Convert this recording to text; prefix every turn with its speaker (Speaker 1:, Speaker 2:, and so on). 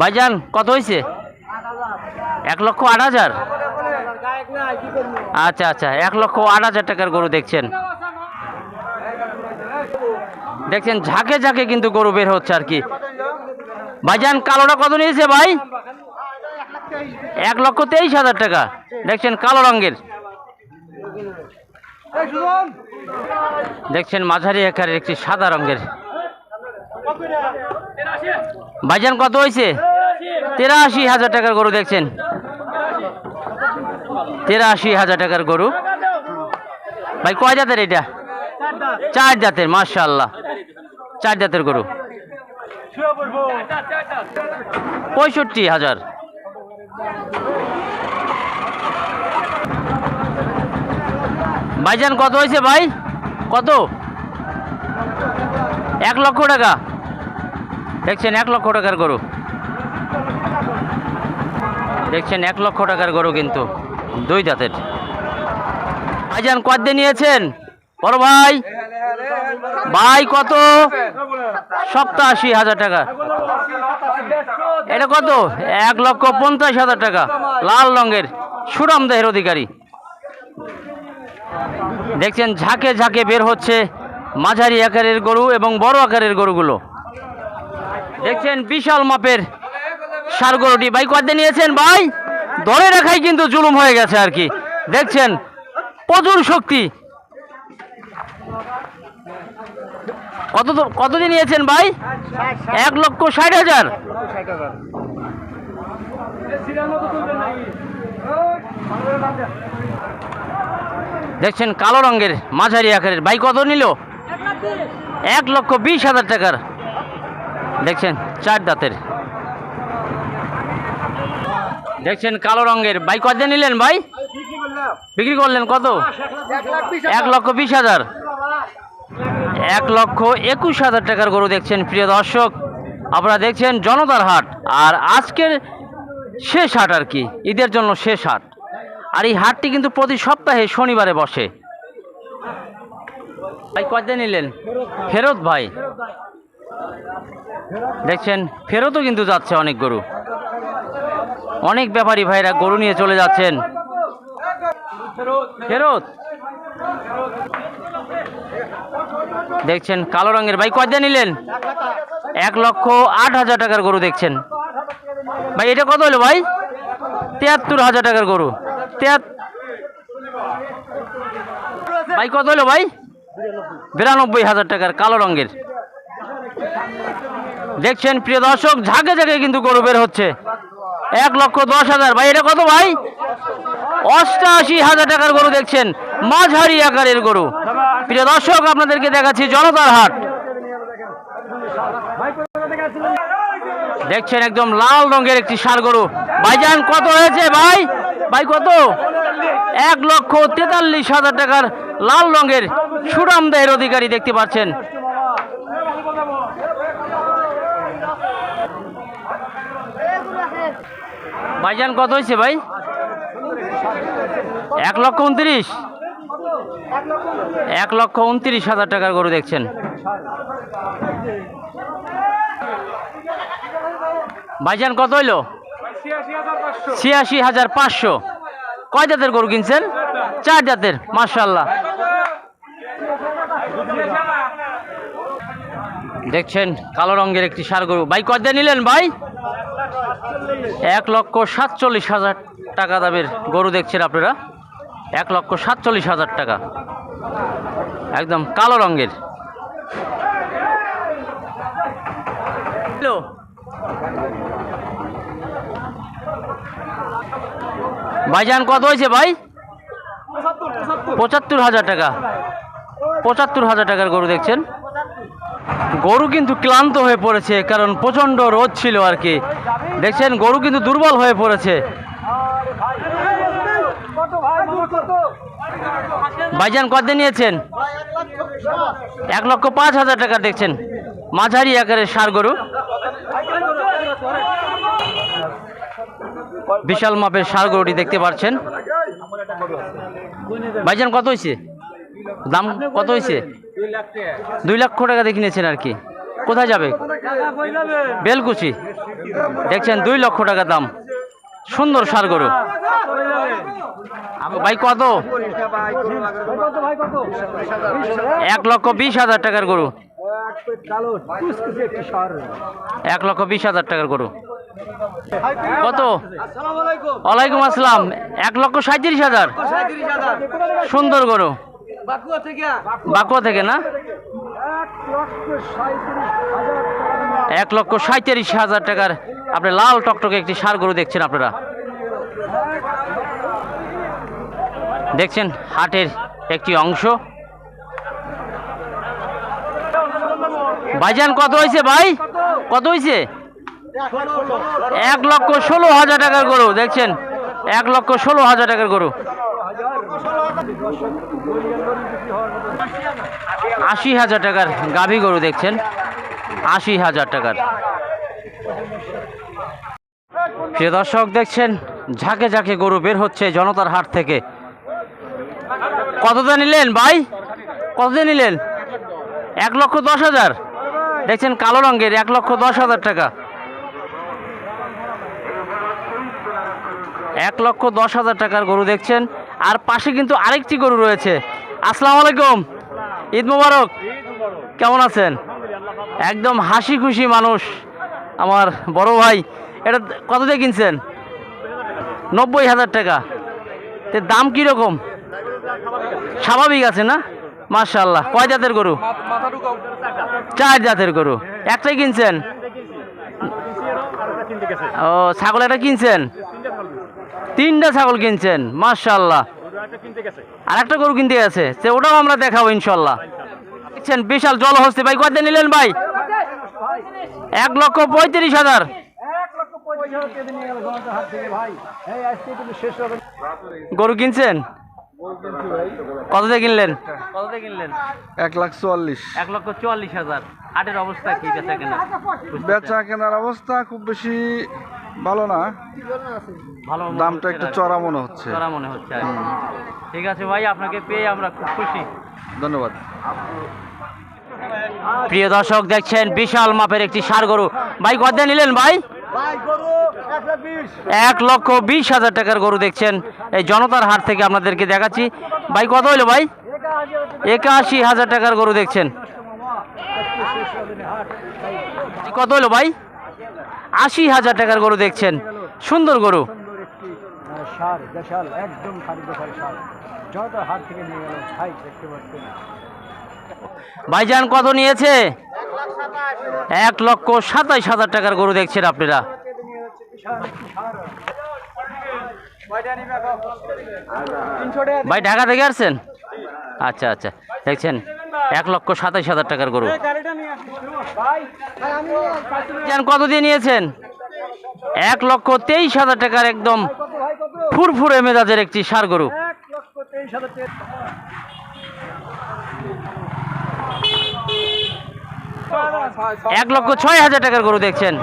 Speaker 1: ভাইজান, কত হয়েছে এক লক্ষ আট হাজার? আচ্ছা আচ্ছা এক লক্ষ আট হাজার টাকার গরু দেখছেন। দেখছেন, ঝাঁকে ঝাঁকে কিন্তু গরু বের হচ্ছে আর কি। ভাইজান, কালোটা কত নিয়েছে ভাই? এক লক্ষ তেইশ হাজার টাকা। দেখছেন, কালো রঙের। দেখছেন, মাঝারি আকারের একটি সাদা রঙের। ভাইজান, কত হয়েছে তেরাশি হাজার টাকার গরু দেখছেন। তেরাশি হাজার টাকার গরু। ভাই, কয় জাতের এটা? চার জাতের মার্শাল্লাহ চার জাতের গরু। পঁয়ষট্টি হাজার। ভাইজান, কত হয়েছে ভাই? কত? এক লক্ষ টাকা। দেখছেন এক লক্ষ টাকার গরু। দেখছেন এক লক্ষ টাকার গরু কিন্তু, দুই জাতের। ভাইজান দিয়ে নিয়েছেন? বড় ভাই। ভাই কত? সপ্তাশি হাজার টাকা। এটা কত? এক লক্ষ পঞ্চাশ হাজার টাকা। লাল রঙের সুরাম দেহের অধিকারী। দেখছেন ঝাঁকে ঝাঁকে বের হচ্ছে মাঝারি আকারের গরু এবং বড় আকারের গরুগুলো। দেখছেন বিশাল মাপের সার গরুটি ভাই দিয়ে নিয়েছেন ভাই? ধরে রাখাই কিন্তু জুলুম হয়ে গেছে আর কি। দেখছেন, প্রচুর শক্তি। কত তো- কত দিয়ে নিয়েছেন ভাই? এক লক্ষ ষাট হাজার। দেখছেন, কালো রঙের মাঝারি আকারের। ভাই, কত নিল? এক লক্ষ বিশ হাজার টাকার। দেখছেন চার দাঁতের। দেখছেন কালো রঙের। ভাই, কত নিলেন ভাই? বিক্রি করলেন কত? এক লক্ষ বিশ হাজার। এক লক্ষ একুশ হাজার টাকার গরু দেখছেন প্রিয় দর্শক। আপনারা দেখছেন জনতার হাট। আর আজকের শেষ হাট আর কি। ঈদের জন্য শেষ হাট। আর এই হাটটি কিন্তু প্রতি সপ্তাহে শনিবারে বসে। ভাই কয়দিন নিলেন? ফেরত ভাই। দেখছেন, ফেরতও কিন্তু যাচ্ছে অনেক গরু। অনেক ব্যাপারী ভাইরা গরু নিয়ে চলে যাচ্ছেন। ফেরত। দেখছেন, কালো রঙের। ভাই কয়দিন নিলেন? এক লক্ষ আট হাজার টাকার গরু দেখছেন। ভাই, এটা কত হলো ভাই? তিয়াত্তর হাজার টাকার গরু। ভাই, কত হলো ভাই? বিরানব্বই হাজার টাকার কালো রঙের। দেখছেন প্রিয় দর্শক, ঝাঁকে ঝাঁকে কিন্তু গরু বের হচ্ছে। এক লক্ষ দশ হাজার। ভাই, এটা কত ভাই? অষ্টাশি হাজার টাকার গরু দেখছেন, মাঝারি আকারের গরু। প্রিয় দর্শক, আপনাদেরকে দেখাচ্ছি জনতার হাট। দেখছেন একদম লাল রঙের একটি সার গরু। ভাইজান, কত হয়েছে ভাই? ভাই, কত? এক লক্ষ তেতাল্লিশ হাজার টাকার লাল রঙের সুরাম দেহের অধিকারী দেখতে পাচ্ছেন। ভাইজান কত হয়েছে ভাই? এক লক্ষ উনত্রিশ? এক লক্ষ উনত্রিশ হাজার টাকার গরু দেখছেন। ভাইজান কত হইল? ছিয়াশি হাজার পাঁচশো। কয় জাতের গরু কিনছেন? চার জাতের মার্শাল্লাহ দেখছেন, কালো রঙের একটি সার গরু। ভাই কয় দিয়ে নিলেন ভাই? এক লক্ষ সাতচল্লিশ হাজার টাকা দামের গরু দেখছেন আপনারা? এক লক্ষ সাতচল্লিশ হাজার টাকা। একদম কালো রঙের। ভাইজান কত হয়েছে ভাই? পঁচাত্তর হাজার টাকা। পঁচাত্তর হাজার টাকার গরু দেখছেন? গরু কিন্তু ক্লান্ত হয়ে পড়েছে, কারণ প্রচণ্ড রোদ ছিল আর কি। দেখছেন, গরু কিন্তু দুর্বল হয়ে পড়েছে। ভাইজান কত নিয়েছেন? এক লক্ষ পাঁচ হাজার টাকা দেখছেন। মাঝারি আকারের সার গরু। বিশাল মাপের সার গরুটি দেখতে পাচ্ছেন। ভাইজান কত হয়েছে দাম কত হয়েছে দুই লক্ষ টাকা দেখে নিয়েছেন আর কি। কোথায় যাবে? বেলকুচি। দেখছেন দুই লক্ষ টাকা দাম। সুন্দর সার গরু। ভাই কত? এক লক্ষ বিশ হাজার টাকার গরু। এক লক্ষ বিশ হাজার টাকার গরু। কত? ওয়ালাইকুম আসসালাম। এক লক্ষ সাঁত্রিশ হাজার। সুন্দর গরু। বাকুয়া থেকে। না? এক লক্ষ সাঁত্রিশ হাজার টাকার আপনি লাল টকটকে একটি সার গরু দেখছেন আপনারা? দেখছেন হাটের একটি অংশ। ভাইজান কত হয়েছে ভাই? কত হয়েছে এক লক্ষ ষোলো হাজার টাকার গরু দেখছেন? এক লক্ষ ষোলো হাজার টাকার গরু। আশি হাজার টাকার গাভী গরু দেখছেন। আশি হাজার টাকার। প্রিয় দর্শক, দেখছেন, ঝাঁকে ঝাঁকে গরু বের হচ্ছে জনতার হাট থেকে। কতটা নিলেন ভাই? কতটা নিলেন? এক লক্ষ দশ হাজার। দেখছেন, কালো রঙের এক লক্ষ দশ হাজার টাকা। এক লক্ষ দশ হাজার টাকার গরু দেখছেন। আর পাশে কিন্তু আরেকটি গরু রয়েছে। আসসালামু আলাইকুম। ঈদ মুবারক। কেমন আছেন? একদম হাসি খুশি মানুষ আমার বড় ভাই। এটা কত দিয়ে কিনছেন? নব্বই হাজার টাকা। তো দাম কীরকম? স্বাভাবিক আছে না? মার্শাল্লাহ কয় জাতের গরু? চার জাতের গরু। একটাই কিনছেন? ও, ছাগল একটা কিনছেন? তিনটা ছাগল কিনছেন? মার্শাল্লাহ আর একটা গরু কিনতে গেছে সে ওটাও আমরা দেখাবো ইনশাল্লাহ। দেখছেন বিশাল জল হচ্ছে ভাই কত নিলেন ভাই? এক লক্ষ পঁয়ত্রিশ হাজার। গরু কিনছেন? কত দিয়ে কিনলেন? কত দিয়ে কিনলেন?
Speaker 2: এক লাখ চুয়াল্লিশ।
Speaker 1: এক লক্ষ চুয়াল্লিশ হাজার। হাটের অবস্থা কি বেচা কেনা?
Speaker 2: বেচা কেনার অবস্থা খুব বেশি ভালো না?
Speaker 1: ভালো
Speaker 2: দামটা একটু চড়া মনে হচ্ছে।
Speaker 1: চড়া মনে হচ্ছে ঠিক আছে ভাই আপনাকে পেয়ে আমরা খুব খুশি।
Speaker 2: ধন্যবাদ।
Speaker 1: প্রিয় দর্শক দেখছেন বিশাল মাপের একটি সার গরু। ভাই কত দিয়ে নিলেন ভাই? এক লক্ষ বিশ হাজার টাকার গরু দেখছেন। এই জনতার হাট থেকে আপনাদেরকে দেখাচ্ছি। ভাই কত হইল ভাই? একাশি হাজার টাকার গরু দেখছেন। কত হইল ভাই? আশি হাজার টাকার গরু দেখছেন। সুন্দর গরু।
Speaker 3: সার দেশাল একদম খালি দেশাল সার। যত হাত থেকে নিয়ে গেল ছাই দেখতে পাচ্ছেন।
Speaker 1: ভাইজান কত নিয়েছে? এক লক্ষ সাতাইশ হাজার টাকার গরু দেখছেন আপনারা। ভাই ঢাকা থেকে আসছেন? আচ্ছা আচ্ছা দেখছেন। এক লক্ষ সাতাইশ হাজার টাকার গরু। কত দিয়ে নিয়েছেন? এক লক্ষ তেইশ হাজার টাকার একদম ফুরফুরে মেজাজের একটি সার গরু। এক লক্ষ ছয় হাজার টাকার গরু দেখছেন।